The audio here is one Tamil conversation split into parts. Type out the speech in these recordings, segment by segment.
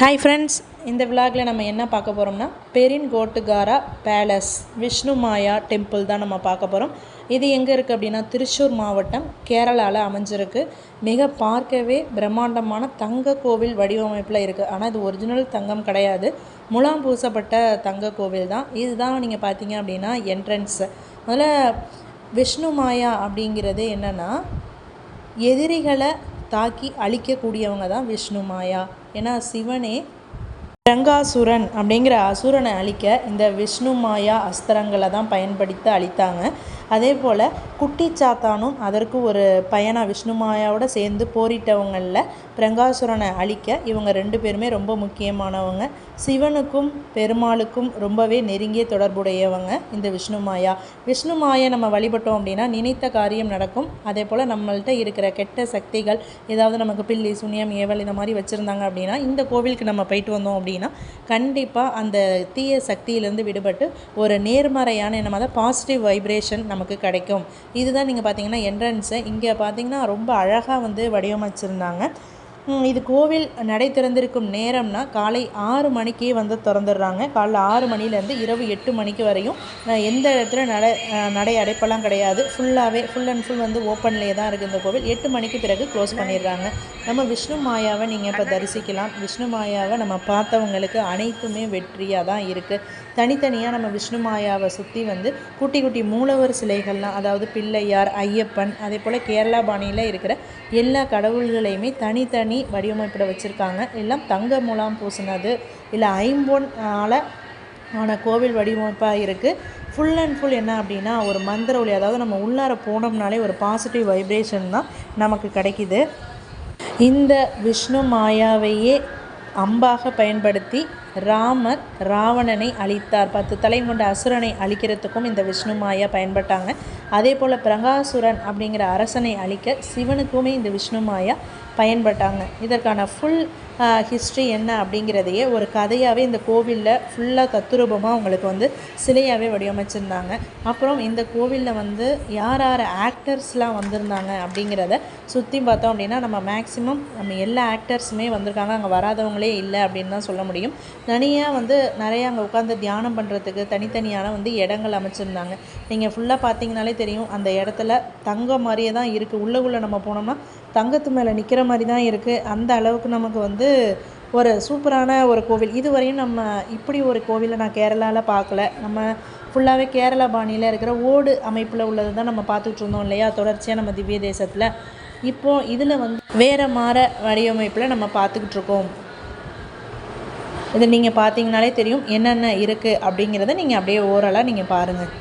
ஹாய் ஃப்ரெண்ட்ஸ் இந்த விலாகில் நம்ம என்ன பார்க்க போகிறோம்னா பெரின் கோட்டுகாரா பேலஸ் விஷ்ணு மாயா டெம்பிள் தான் நம்ம பார்க்க போகிறோம் இது எங்கே இருக்குது அப்படின்னா திருச்சூர் மாவட்டம் கேரளாவில் அமைஞ்சிருக்கு. மிக பார்க்கவே பிரம்மாண்டமான தங்க கோவில் வடிவமைப்பில் இருக்குது ஆனால் இது ஒரிஜினல் தங்கம் கிடையாது. முலாம் பூசப்பட்ட தங்க கோவில் தான். இதுதான் நீங்கள் பார்த்தீங்க அப்படின்னா என்ட்ரன்ஸ் முதல்ல விஷ்ணு மாயா அப்படிங்கிறது என்னென்னா எதிரிகளை தாக்கி அழிக்கக்கூடியவங்க தான் விஷ்ணு மாயா. ஏன்னா சிவனே ரங்காசுரன் அப்படிங்கிற அசுரனை அழிக்க இந்த விஷ்ணு மாயா அஸ்திரங்களை தான் பயன்படுத்தி அழித்தாங்க. அதே போல் குட்டி சாத்தானும் அதற்கு ஒரு பயனா விஷ்ணு மாயாவோட சேர்ந்து போரிட்டவங்களில் பிரங்காசுரனை அழிக்க இவங்க ரெண்டு பேருமே ரொம்ப முக்கியமானவங்க. சிவனுக்கும் பெருமாளுக்கும் ரொம்பவே நெருங்கிய தொடர்புடையவங்க இந்த விஷ்ணு மாயா. விஷ்ணு மாயை நம்ம வழிபட்டோம் அப்படின்னா நினைத்த காரியம் நடக்கும். அதே போல் நம்மள்ட்ட இருக்கிற கெட்ட சக்திகள் ஏதாவது நமக்கு பில்லி சுனியம் ஏவல் இந்த மாதிரி வச்சுருந்தாங்க அப்படின்னா இந்த கோவிலுக்கு நம்ம போயிட்டு வந்தோம் அப்படின்னா கண்டிப்பாக அந்த தீய சக்தியிலேருந்து விடுபட்டு ஒரு நேர்மறையான நம்ம பாசிட்டிவ் வைப்ரேஷன் நமக்கு கிடைக்கும். இதுதான் நீங்கள் பார்த்தீங்கன்னா என்ட்ரன்ஸு இங்கே பார்த்தீங்கன்னா ரொம்ப அழகாக வந்து வடிவமைச்சிருந்தாங்க. இது கோவில் நடை திறந்திருக்கும் நேரம்னா காலை ஆறு மணிக்கே வந்து திறந்துடுறாங்க. காலைல ஆறு மணிலேருந்து இரவு எட்டு மணிக்கு வரையும் எந்த இடத்துல நடை நடை அடைப்பெல்லாம் கிடையாது. ஃபுல்லாகவே ஃபுல் அண்ட் ஃபுல் வந்து ஓப்பன்லேயே தான் இருக்குது இந்த கோவில். எட்டு மணிக்கு பிறகு க்ளோஸ் பண்ணிடுறாங்க. நம்ம விஷ்ணு மாயாவை நீங்கள் இப்போ தரிசிக்கலாம். விஷ்ணு மாயாவை நம்ம பார்த்தவங்களுக்கு அனைத்துமே வெற்றியாக தான் இருக்குது தனித்தனியாக நம்ம விஷ்ணு மாயாவை சுற்றி வந்து குட்டி குட்டி மூலவர் சிலைகள்லாம் அதாவது பிள்ளையார் ஐயப்பன் அதே போல் கேரளா பாணியில் இருக்கிற எல்லா கடவுள்களையுமே தனித்தனி பண்ணி வடிவமைப்பில் வச்சுருக்காங்க. எல்லாம் தங்க மூலம் பூசினது. இல்லை ஐம்பொன் ஆன கோவில் வடிவமைப்பாக இருக்குது ஃபுல் அண்ட் ஃபுல் என்ன அப்படின்னா ஒரு மந்திர ஒளி அதாவது நம்ம உள்ளார போனோம்னாலே ஒரு பாசிட்டிவ் வைப்ரேஷன் தான் நமக்கு கிடைக்கிது. இந்த விஷ்ணு மாயாவையே அம்பாக பயன்படுத்தி ராமர் ராவணனை அழித்தார். பத்து தலை கொண்ட அசுரனை அழிக்கிறதுக்கும் இந்த விஷ்ணு மாயா பயன்பட்டாங்க. அதே போல் பிரகாசுரன் அப்படிங்கிற அரசனை அழிக்க சிவனுக்குமே இந்த விஷ்ணு மாயா பயன்பட்டாங்க. இதற்கான ஃபுல் ஹிஸ்ட்ரி என்ன அப்படிங்கிறதையே ஒரு கதையாகவே இந்த கோவிலில் ஃபுல்லாக தத்துரூபமாக அவங்களுக்கு வந்து சிலையாகவே வடிவமைச்சிருந்தாங்க. அப்புறம் இந்த கோவிலில் வந்து யார் யார் ஆக்டர்ஸ்லாம் வந்திருந்தாங்க அப்படிங்கிறத சுற்றி பார்த்தோம் அப்படின்னா நம்ம மேக்ஸிமம் நம்ம எல்லா ஆக்டர்ஸுமே வந்திருக்காங்க. அங்கே வராதவங்களே இல்லை அப்படின்னு தான் சொல்ல முடியும். தனியாக வந்து நிறையா அங்கே உட்காந்து தியானம் பண்ணுறதுக்கு தனித்தனியான வந்து இடங்கள் அமைச்சிருந்தாங்க. நீங்கள் ஃபுல்லாக பார்த்தீங்கனாலே தெரியும் அந்த இடத்துல தங்கம் மாதிரியே தான் இருக்குது உள்ளுக்குள்ளே நம்ம போனோம்னா தங்கத்து மேலே நிற்கிற மாதிரி தான் இருக்குது அந்த அளவுக்கு நமக்கு வந்து ஒரு சூப்பரான ஒரு கோவில். இதுவரையும் நம்ம இப்படி ஒரு கோவிலை நான் கேரளாவில் பார்க்கல. நம்ம ஃபுல்லாகவே கேரளா பாணியில் இருக்கிற ஓடு அமைப்பில் உள்ளது தான் நம்ம பார்த்துட்டு இருந்தோம் இல்லையா? தொடர்ச்சியாக நம்ம திவ்ய தேசத்தில். இப்போது இதில் வந்து வேறு மாற வடிவமைப்பில் நம்ம பார்த்துக்கிட்டு இருக்கோம். இது நீங்கள் பார்த்தீங்கனாலே தெரியும் என்னென்ன இருக்குது அப்படிங்கிறத நீங்கள் அப்படியே ஓரலாக நீங்கள் பாருங்கள்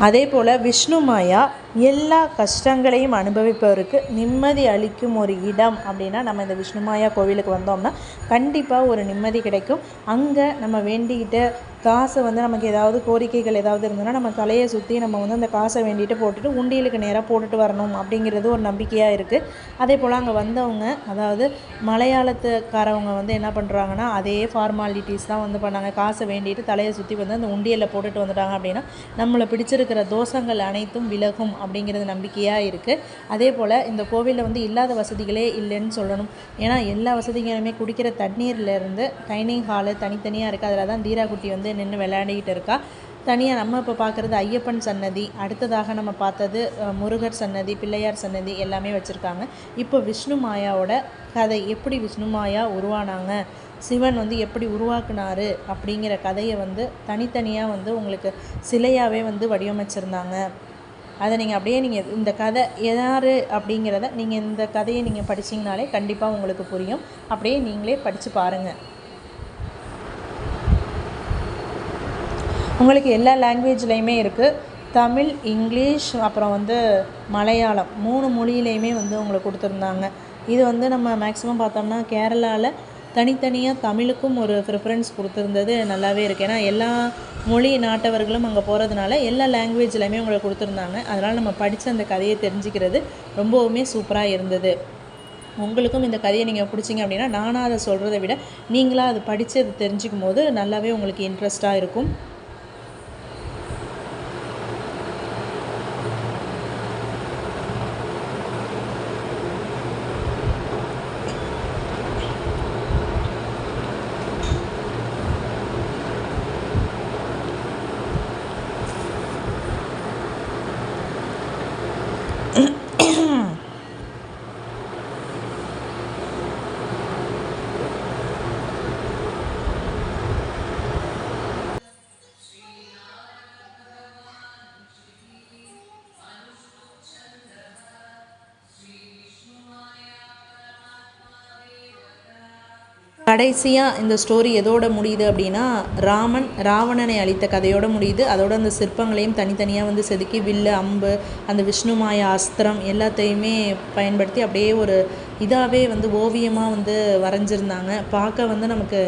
அதே போல் விஷ்ணு மாயா எல்லா கஷ்டங்களையும் அனுபவிப்பவருக்கு நிம்மதி அளிக்கும் ஒரு இடம் அப்படின்னா நம்ம இந்த விஷ்ணுமாயா கோவிலுக்கு வந்தோம்னா கண்டிப்பாக ஒரு நிம்மதி கிடைக்கும். அங்கே நம்ம வேண்டிக்கிட்ட காசை வந்து நமக்கு ஏதாவது கோரிக்கைகள் ஏதாவது இருந்ததுன்னா நம்ம தலையை சுற்றி நம்ம வந்து அந்த காசை வேண்டிட்டு போட்டுட்டு உண்டியலுக்கு நேராக போட்டுட்டு வரணும் அப்படிங்கிறது ஒரு நம்பிக்கையாக இருக்குது அதே போல் அங்கே வந்தவங்க அதாவது மலையாளத்துக்காரவங்க வந்து என்ன பண்ணுறாங்கன்னா அதே ஃபார்மாலிட்டிஸ் தான் வந்து பண்ணாங்க. காசை வேண்டிட்டு தலையை சுற்றி வந்து அந்த உண்டியலில் போட்டுட்டு வந்துட்டாங்க அப்படின்னா நம்மளை பிடிச்சிருக்கிற தோஷங்கள் அனைத்தும் விலகும் அப்படிங்கிறது நம்பிக்கையாக இருக்குது அதே போல் இந்த கோவிலில் வந்து இல்லாத வசதிகளே இல்லைன்னு சொல்லணும். ஏன்னா எல்லா வசதிகளுமே குடிக்கிற தண்ணீர்லேருந்து டைனிங் ஹாலு தனித்தனியாக இருக்குது அதில் தான் தீராக்குட்டி வந்து நின்று விளையாடிக்கிட்டு இருக்கா. தனியாக நம்ம இப்போ பார்க்குறது ஐயப்பன் சன்னதி அடுத்ததாக நம்ம பார்த்தது முருகர் சன்னதி பிள்ளையார் சன்னதி எல்லாமே வச்சுருக்காங்க. இப்போ விஷ்ணு மாயாவோட கதை எப்படி விஷ்ணு மாயா உருவானாங்க சிவன் வந்து எப்படி உருவாக்குனாரு அப்படிங்கிற கதையை வந்து தனித்தனியாக வந்து உங்களுக்கு சிலையாகவே வந்து வடிவமைச்சிருந்தாங்க. அதை நீங்கள் அப்படியே நீங்கள் இந்த கதை யார் அப்படிங்கிறத நீங்கள் இந்த கதையை நீங்கள் படிச்சிங்கனாலே கண்டிப்பாக உங்களுக்கு புரியும். அப்படியே நீங்களே படித்து பாருங்கள் உங்களுக்கு எல்லா லாங்குவேஜ்லேயுமே இருக்குது தமிழ் இங்கிலீஷ் அப்புறம் வந்து மலையாளம். மூணு மொழியிலையுமே வந்து உங்களுக்கு கொடுத்துருந்தாங்க. இது வந்து நம்ம மேக்ஸிமம் பார்த்தோம்னா கேரளாவில் தனித்தனியாக தமிழுக்கும் ஒரு ப்ரிஃபரன்ஸ் கொடுத்துருந்தது நல்லாவே இருக்குது ஏன்னா எல்லா மொழி நாட்டவர்களும் அங்கே போகிறதுனால எல்லா லாங்குவேஜ்லையுமே உங்களுக்கு கொடுத்துருந்தாங்க. அதனால் நம்ம படித்த அந்த கதையை தெரிஞ்சுக்கிறது ரொம்பவுமே சூப்பராக இருந்தது. உங்களுக்கும் இந்த கதையை நீங்கள் பிடிச்சிங்க அப்படின்னா நானாக அதை சொல்கிறத விட நீங்களாக அது படித்து அதை தெரிஞ்சுக்கும் போது நல்லாவே உங்களுக்கு இன்ட்ரெஸ்ட்டாக இருக்கும். கடைசியாக இந்த ஸ்டோரி எதோட முடியுது அப்படின்னா ராமன் ராவணனை அழித்த கதையோட முடியுது. அதோட அந்த சிற்பங்களையும் தனித்தனியாக வந்து செதுக்கி வில்லு அம்பு அந்த விஷ்ணுமாய அஸ்திரம் எல்லாத்தையுமே பயன்படுத்தி அப்படியே ஒரு இதாகவே வந்து ஓவியமாக வந்து வரைஞ்சிருந்தாங்க. பார்க்க வந்து நமக்கு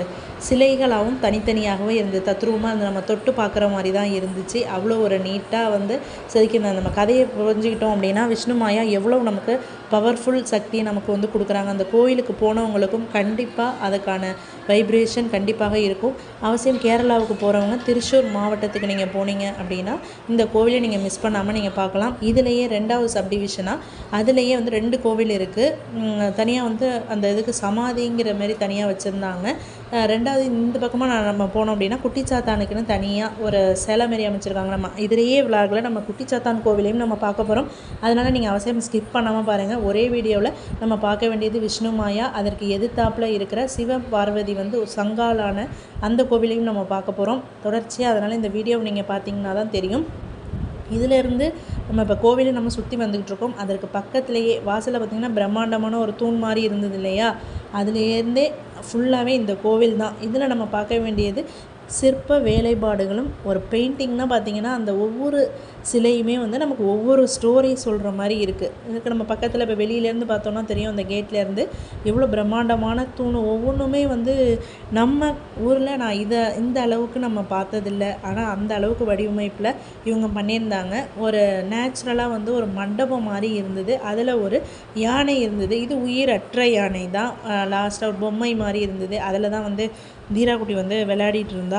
சிலைகளாகவும் தனித்தனியாகவே இருந்தது. தத்ரூபமாக அந்த நம்ம தொட்டு பார்க்குற மாதிரி தான் இருந்துச்சு. அவ்வளோ ஒரு நீட்டாக வந்து செதுக்கியிருந்தாங்க நம்ம கதையை புரிஞ்சுக்கிட்டோம் அப்படின்னா விஷ்ணு மாயா எவ்வளோ நமக்கு பவர்ஃபுல் சக்தியை நமக்கு வந்து கொடுக்குறாங்க. அந்த கோயிலுக்கு போனவங்களுக்கும் கண்டிப்பாக அதுக்கான வைப்ரேஷன் கண்டிப்பாக இருக்கும். அவசியம் கேரளாவுக்கு போகிறவங்க திருச்சூர் மாவட்டத்துக்கு நீங்கள் போனீங்க அப்படின்னா இந்த கோவிலை நீங்கள் மிஸ் பண்ணாமல் நீங்கள் பார்க்கலாம். இதுலேயே ரெண்டாவது சப்டிவிஷனாக அதுலேயே வந்து ரெண்டு கோவில் இருக்குது தனியாக வந்து அந்த இதுக்கு சமாதிங்கிற மாதிரி தனியாக வச்சுருந்தாங்க. ரெண்டாவது இந்த பக்கமாக நான் நம்ம போனோம் அப்படின்னா குட்டிச்சாத்தானுக்குன்னு தனியாக ஒரு சிலை மாரி அமைச்சிருக்காங்க. நம்ம இதுலேயே விழாவில் நம்ம குட்டிச்சாத்தான் கோவிலையும் நம்ம பார்க்க போகிறோம் அதனால் நீங்கள் அவசியம் ஸ்கிப் பண்ணாமல் பாருங்கள் ஒரே வீடியோவில் நம்ம பார்க்க வேண்டியது விஷ்ணு மாயா அதற்கு எதிர்த்தாப்பில் இருக்கிற சிவ பார்வதி வந்து ஒரு சங்காலான அந்த கோவிலையும் நம்ம பார்க்க போகிறோம் தொடர்ச்சியாக அதனால் இந்த வீடியோவை நீங்கள் பார்த்தீங்கன்னா தான் தெரியும். இதிலேருந்து நம்ம இப்போ கோவிலை நம்ம சுற்றி வந்துக்கிட்டு இருக்கோம். அதற்கு பக்கத்துலேயே வாசலில் பார்த்திங்கன்னா பிரம்மாண்டமான ஒரு தூண் மாதிரி இருந்தது இல்லையா? அதுலேருந்தே ஃபுல்லாகவே இந்த கோவில் தான். இதில் நம்ம பார்க்க வேண்டியது சிற்ப வேலைப்பாடுகளும் ஒரு பெயிண்டிங்னால் பார்த்திங்கன்னா அந்த ஒவ்வொரு சிலையுமே வந்து நமக்கு ஒவ்வொரு ஸ்டோரி சொல்கிற மாதிரி இருக்குது இதுக்கு நம்ம பக்கத்தில் இப்போ வெளியிலேருந்து பார்த்தோன்னா தெரியும் அந்த கேட்லேருந்து எவ்வளோ பிரம்மாண்டமான தூண். ஒவ்வொன்றுமே வந்து நம்ம ஊரில் நான் இதை இந்த அளவுக்கு நம்ம பார்த்ததில்ல. ஆனால் அந்த அளவுக்கு வடிவமைப்பில் இவங்க பண்ணியிருந்தாங்க. ஒரு நேச்சுரலாக வந்து ஒரு மண்டபம் மாதிரி இருந்தது. அதில் ஒரு யானை இருந்தது. இது உயிரற்ற யானை தான் லாஸ்ட்டாக ஒரு பொம்மை மாதிரி இருந்தது. அதில் தான் வந்து தீராக்குட்டி வந்து விளையாடிட்டு இருந்தா.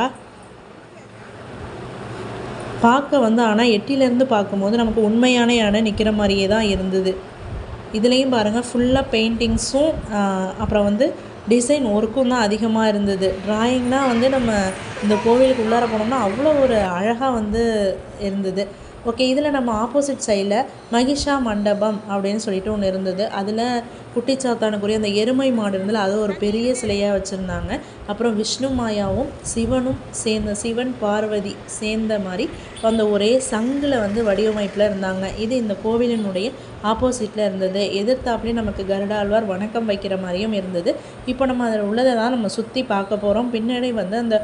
பார்க்க வந்து ஆனால் எட்டிலேருந்து பார்க்கும்போது நமக்கு உண்மையான யானை நிற்கிற மாதிரியே தான் இருந்தது. இதுலேயும் பாருங்கள் ஃபுல்லாக பெயிண்டிங்ஸும் அப்புறம் வந்து டிசைன் ஒர்க்கும் தான் அதிகமாக இருந்தது. ட்ராயிங்னால் வந்து நம்ம இந்த கோவிலுக்கு உள்ளார போனோம்னா அவ்வளோ ஒரு அழகாக வந்து இருந்தது. ஓகே இதில் நம்ம ஆப்போசிட் சைடில் மகிஷா மண்டபம் அப்படின்னு சொல்லிட்டு ஒன்று இருந்தது. அதில் குட்டிச்சாத்தானுக்குரிய அந்த எருமை மாடு இருந்ததில் அதை ஒரு பெரிய சிலையாக வச்சுருந்தாங்க. அப்புறம் விஷ்ணு மாயாவும் சிவனும் சேர்ந்த சிவன் பார்வதி சேர்ந்த மாதிரி அந்த ஒரே சங்கில் வந்து வடிவமைப்பில் இருந்தாங்க. இது இந்த கோவிலினுடைய ஆப்போசிட்டில் இருந்தது. எதிர்த்தாப்புலேயே நமக்கு கருடாழ்வார் வணக்கம் வைக்கிற மாதிரியும் இருந்தது. இப்போ நம்ம அதில் உள்ளதை தான் நம்ம சுற்றி பார்க்க போகிறோம் பின்னாடி வந்து அந்த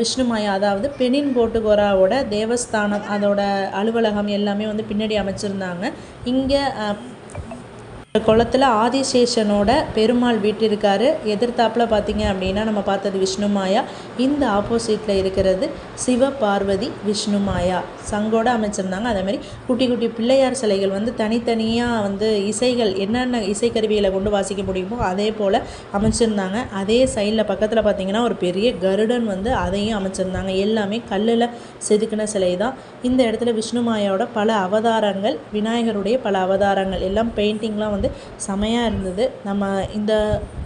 விஷ்ணு மாயா அதாவது பெனின் கோட்டுகோராவோட தேவஸ்தானம் அதோட அலுவலகம் எல்லாமே வந்து பின்னாடி அமைச்சிருந்தாங்க. இங்கே குளத்தில் ஆதிசேஷனோட பெருமாள் வீட்டு இருக்கார் எதிர்த்தாப்பில் பார்த்தீங்க அப்படின்னா நம்ம பார்த்தது விஷ்ணுமாயா இந்த ஆப்போசிட்டில் இருக்கிறது சிவ பார்வதி விஷ்ணுமாயா சங்கோட அமைச்சிருந்தாங்க. அதேமாதிரி குட்டி குட்டி பிள்ளையார் சிலைகள் வந்து தனித்தனியாக வந்து இசைகள் என்னென்ன இசைக்கருவிகளை கொண்டு வாசிக்க முடியுமோ அதே போல் அமைச்சிருந்தாங்க. அதே சைடில் பக்கத்தில் பார்த்தீங்கன்னா ஒரு பெரிய கருடன் வந்து அதையும் அமைச்சிருந்தாங்க. எல்லாமே கல்லில் செதுக்கின சிலை தான் இந்த இடத்துல விஷ்ணுமாயாவோட பல அவதாரங்கள் விநாயகருடைய பல அவதாரங்கள் எல்லாம் பெயிண்டிங்லாம் வந்து வந்து செமையாக இருந்தது. நம்ம இந்த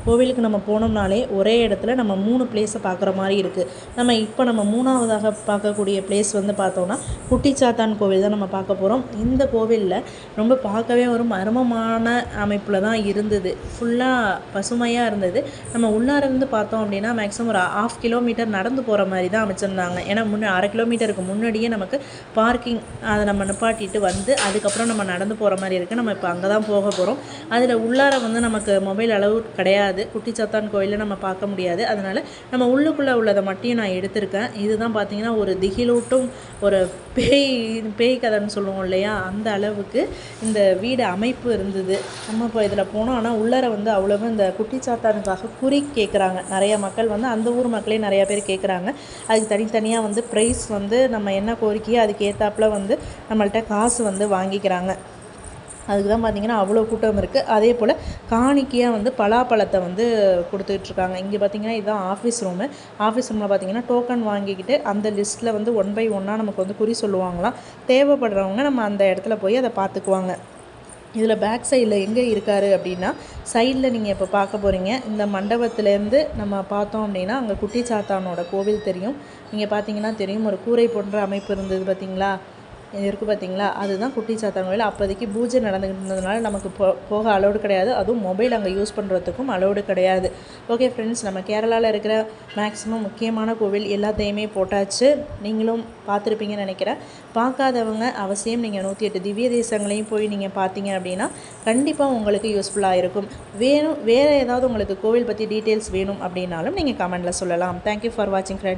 கோவிலுக்கு நம்ம போனோம்னாலே ஒரே இடத்துல நம்ம மூணு பிளேஸை பார்க்குற மாதிரி இருக்குது நம்ம இப்போ நம்ம மூணாவதாக பார்க்கக்கூடிய பிளேஸ் வந்து பார்த்தோன்னா குட்டிச்சாத்தான் கோவில் தான் நம்ம பார்க்க போகிறோம் இந்த கோவிலில் ரொம்ப பார்க்கவே ஒரு மர்மமான அமைப்பில் தான் இருந்தது. ஃபுல்லாக பசுமையாக இருந்தது. நம்ம உள்ளார பார்த்தோம் அப்படின்னா மேக்ஸிமம் ஒரு ஆஃப் கிலோமீட்டர் நடந்து போகிற மாதிரி தான் அமைச்சிருந்தாங்க. ஏன்னா முன்னே அரை கிலோமீட்டருக்கு முன்னாடியே நமக்கு பார்க்கிங் அதை நம்ம நிப்பாட்டிட்டு வந்து அதுக்கப்புறம் நம்ம நடந்து போகிற மாதிரி இருக்குது நம்ம இப்போ அங்கே தான் போக போகிறோம் அதில் உள்ளார வந்து நமக்கு மொபைல் அளவு கிடையாது. குட்டிச்சாத்தான் கோயிலில் நம்ம பார்க்க முடியாது. அதனால் நம்ம உள்ளுக்குள்ளே உள்ளதை மட்டும் நான் எடுத்திருக்கேன். இதுதான் பார்த்தீங்கன்னா ஒரு திகிலூட்டும் ஒரு பேய் பேய் கதைன்னு சொல்லுவோம் இல்லையா? அந்த அளவுக்கு இந்த வீடு அமைப்பு இருந்தது. நம்ம இப்போ இதில் போனோம். ஆனால் உள்ளார வந்து அவ்வளவு இந்த குட்டிச்சாத்தானுக்காக குறி கேட்குறாங்க நிறைய மக்கள் வந்து அந்த ஊர் மக்களே நிறையா பேர் கேட்குறாங்க அதுக்கு தனித்தனியாக வந்து ப்ரைஸ் வந்து நம்ம என்ன கோரிக்கையோ அதுக்கு ஏற்றாப்புல வந்து நம்மள்கிட்ட காசு வந்து வாங்கிக்கிறாங்க. அதுக்கு தான் பார்த்திங்கன்னா அவ்வளோ கூட்டம் இருக்குது அதே போல் காணிக்கையாக வந்து பலாப்பழத்தை வந்து கொடுத்துட்ருக்காங்க இங்கே பார்த்திங்கன்னா இதுதான் ஆஃபீஸ் ரூமு ஆஃபீஸ் ரூமில் பார்த்திங்கன்னா டோக்கன் வாங்கிக்கிட்டு அந்த லிஸ்ட்டில் வந்து ஒன் பை ஒன்னாக நமக்கு வந்து குறி சொல்லுவாங்களாம். தேவைப்படுறவங்க நம்ம அந்த இடத்துல போய் அதை பார்த்துக்குவாங்க. இதில் பேக் சைடில் எங்கே இருக்கார் அப்படின்னா சைடில் நீங்கள் இப்போ பார்க்க போகிறீங்க இந்த மண்டபத்துலேருந்து நம்ம பார்த்தோம் அப்படின்னா அங்கே குட்டி சாத்தானோட கோவில் தெரியும். நீங்கள் பார்த்தீங்கன்னா தெரியும் ஒரு கூரை போன்ற அமைப்பு இருந்தது பார்த்தீங்களா இருக்குது பார்த்தீங்களா அதுதான் குட்டி சாத்தான் கோயில் அப்போதைக்கு பூஜை நடந்துகிட்டு இருந்ததுனால நமக்கு போ போக அலோடு கிடையாது. அதுவும் மொபைல் அங்கே யூஸ் பண்ணுறதுக்கும் அலோடு கிடையாது. ஓகே ஃப்ரெண்ட்ஸ் நம்ம கேரளாவில் இருக்கிற மேக்ஸிமம் முக்கியமான கோவில் எல்லாத்தையுமே போட்டாச்சு. நீங்களும் பார்த்துருப்பீங்கன்னு நினைக்கிறேன். பார்க்காதவங்க அவசியம் நீங்கள் நூற்றி எட்டு திவ்ய தேசங்களையும் போய் நீங்கள் பார்த்தீங்க அப்படின்னா கண்டிப்பாக உங்களுக்கு யூஸ்ஃபுல்லாக இருக்கும். வேணும் வேறு ஏதாவது உங்களுக்கு கோவில் பற்றி டீட்டெயில்ஸ் வேணும் அப்படின்னாலும் நீங்கள் கமெண்டில் சொல்லலாம். தேங்க்யூ ஃபார் வாட்சிங் ஃப்ரெண்ட்